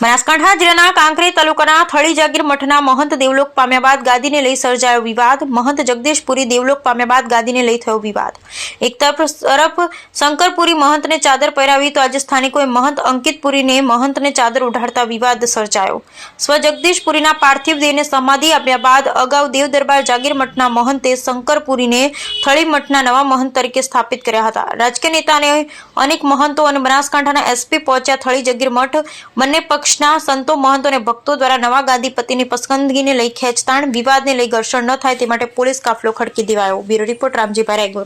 બનાસકાંઠા જિલ્લાના કાંકરેજ તાલુકાના થળી જાગીર મઠના મહંત દેવલોક પામ્યા બાદ ગાદીને લઈ સર્જાયો વિવાદ. મહંત જગદીશપુરી દેવલોક પામ્યા બાદ ગાદીને લઈ થયો વિવાદ. એક તરફ શંકરપુરી મહંતને ચાદર પહેરાવી તો આજે સ્થાનિકોએ મહંત અંકિતપુરીને મહંતને ચાદર ઉઢાડતા વિવાદ સર્જાયો. સ્વ પાર્થિવ દેહને સમાધિ આપ્યા બાદ અગાઉ દેવ દરબાર જાગીર મઠના મહંતે શંકરપુરીને થળી મઠના નવા મહંત તરીકે સ્થાપિત કર્યા હતા. રાજકીય નેતાને અનેક મહંતો અને બનાસકાંઠાના એસપી પહોંચ્યા થળી જગીર મઠ. બંને પક્ષના સંતો, મહંતો અને ભક્તો દ્વારા નવા ગાદીપતિની પસંદગીને લઈ ખેંચતાણ, વિવાદને લઈ ઘર્ષણ ન થાય તે માટે પોલીસ કાફલો ખડકી દેવાયો. Bureau report Ramjibhai Raygor.